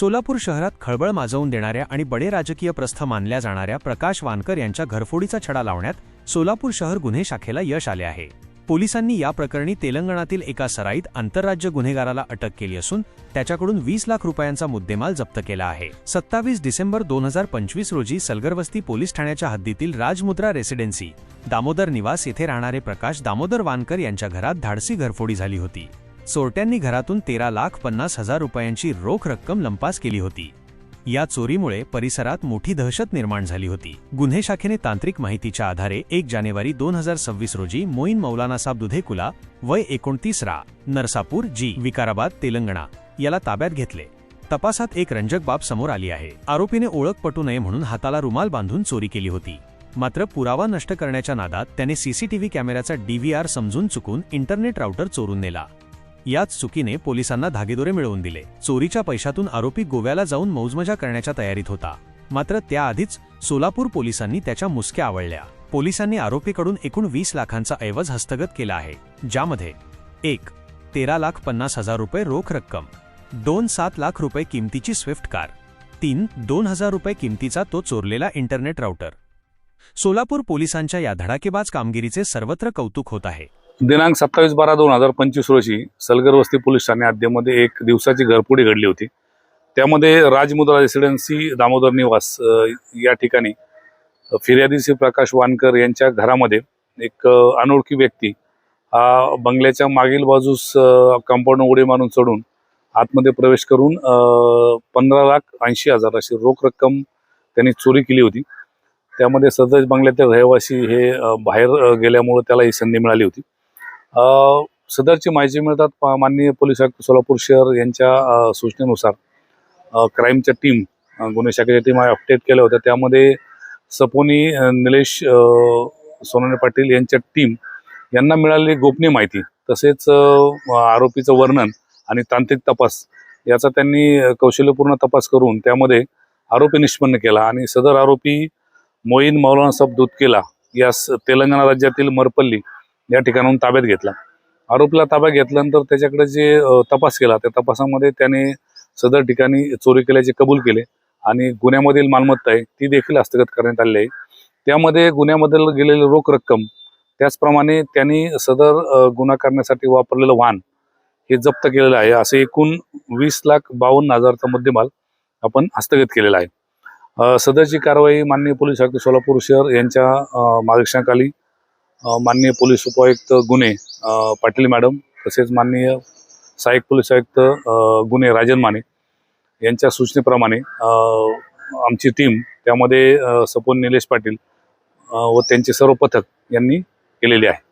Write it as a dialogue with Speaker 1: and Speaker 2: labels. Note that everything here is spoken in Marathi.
Speaker 1: सोलापूर शहरात खळबळ माजवून देणाऱ्या आणि बडे राजकीय प्रस्थ मानल्या जाणाऱ्या प्रकाश वानकर यांच्या घरफोडीचा छडा लावण्यात सोलापूर शहर गुन्हे शाखेला यश आले आहे. पोलिसांनी या प्रकरणी तेलंगणातील एका सराईत आंतरराज्य गुन्हेगाराला अटक केली असून त्याच्याकडून वीस लाख रुपयांचा मुद्देमाल जप्त केला आहे. सत्तावीस डिसेंबर दोन हजार पंचवीस रोजी सलगरवस्ती पोलीस ठाण्याच्या हद्दीतील राजमुद्रा रेसिडेन्सी दामोदर निवास येथे राहणारे प्रकाश दामोदर वानकर यांच्या घरात धाडसी घरफोडी झाली होती. चोरट्यांनी घरातून तेरा लाख पन्नास हजार रुपयांची रोख रक्कम लंपास केली होती. या चोरीमुळे परिसरात मोठी दहशत निर्माण झाली होती. गुन्हे शाखेने तांत्रिक माहितीच्या आधारे एक जानेवारी दोन हजार सव्वीस रोजी मोईन मौलानासाब दुधेकुला वय एकोणतीस रा नरसापूर जी विकाराबाद तेलंगणा याला ताब्यात घेतले. तपासात एक रंजक बाब समोर आली आहे. आरोपीने ओळख पटू नये म्हणून हाताला रुमाल बांधून चोरी केली होती. मात्र पुरावा नष्ट करण्याच्या नादात त्याने सीसीटीव्ही कॅमेऱ्याचा डीव्हीआर समजून चुकून इंटरनेट राउटर चोरून नेला. याच चुकीने पोलिसांना धागेदोरे मिळवून दिले. चोरीच्या पैशातून आरोपी गोव्याला जाऊन मौजमजा करण्याच्या तयारीत होता. मात्र त्याआधीच सोलापूर पोलिसांनी त्याच्या मुसक्या आवळल्या. पोलिसांनी आरोपीकडून एकूण वीस लाखांचा ऐवज हस्तगत केला आहे ज्यामध्ये एक तेरा लाख पन्नास हजार रुपये रोख रक्कम दोन सात लाख रुपये किमतीची स्विफ्ट कार तीन दोन हजार रुपये किमतीचा तो चोरलेला इंटरनेट राउटर. सोलापूर पोलिसांच्या या धडाकेबाज कामगिरीचे सर्वत्र कौतुक होत आहे.
Speaker 2: दिनांक सत्तावीस बारा दोन हजार पंचवीस रोजी सलगर वस्ती पोलीस ठाणे हद्दीमध्ये एक दिवसाची घरपोडी घडली होती. त्यामध्ये राजमुद्रा रेसिडेन्सी दामोदर निवास या ठिकाणी फिर्यादी श्री प्रकाश वानकर यांच्या घरामध्ये एक अनोळखी व्यक्ती हा बंगल्याच्या मागील बाजूस कंपाऊंड उडी मारून चढून आतमध्ये प्रवेश करून पंधरा लाख ऐंशी हजार अशी रोख रक्कम त्यांनी चोरी केली होती. त्यामध्ये सदर बंगल्यातील रहिवासी हे बाहेर गेल्यामुळं गेल्यामुळे त्याला ही संधी मिळाली होती. सदरची माहिती मिळतात माननीय पोलीस आयुक्त सोलापूर शहर यांच्या सूचनेनुसार. क्राईमच्या टीम गुन्हे शाखेच्या टीम अपडेट केल्या होत्या. त्यामध्ये सपोनी निलेश सोनाने पाटील यांच्या टीम यांना मिळालेली गोपनीय माहिती तसेच आरोपीचं वर्णन आणि तांत्रिक तपास याचा त्यांनी कौशल्यपूर्ण तपास करून त्यामध्ये आरोपी निष्पन्न केला आणि सदर आरोपी मोईन मौलाना साहेब दुधकेला यास तेलंगणा राज्यातील मरपल्ली या ठिकाणाहून ताब्यात घेतला. आरोपीला ताब्यात घेतल्यानंतर त्याच्याकडे जे तपास केला त्या तपासामध्ये त्याने सदर ठिकाणी चोरी केल्याचे कबूल केले आणि गुन्ह्यामधील मालमत्ता आहे ती देखील हस्तगत करण्यात आली आहे. त्यामध्ये गुन्ह्यामधील गेलेली रोख रक्कम त्याचप्रमाणे त्यांनी सदर गुन्हा करण्यासाठी वापरलेलं वाहन हे जप्त केलेलं आहे. असे एकूण वीस लाख बावन्न हजारचा मुद्देमाल आपण हस्तगत केलेला आहे. सदरची कारवाई माननीय पोलीस आयुक्त सोलापूर शहर यांच्या मार्गदर्शनाखाली माननीय पोलीस उपायुक्त गुन्हे पाटील मॅडम तसेच माननीय सहाय्यक पोलीस आयुक्त गुन्हे राजन माने यांच्या सूचनेप्रमाणे आमची टीम त्यामध्ये सपोन निलेश पाटील व त्यांचे सर्व पथक यांनी केलेली आहे.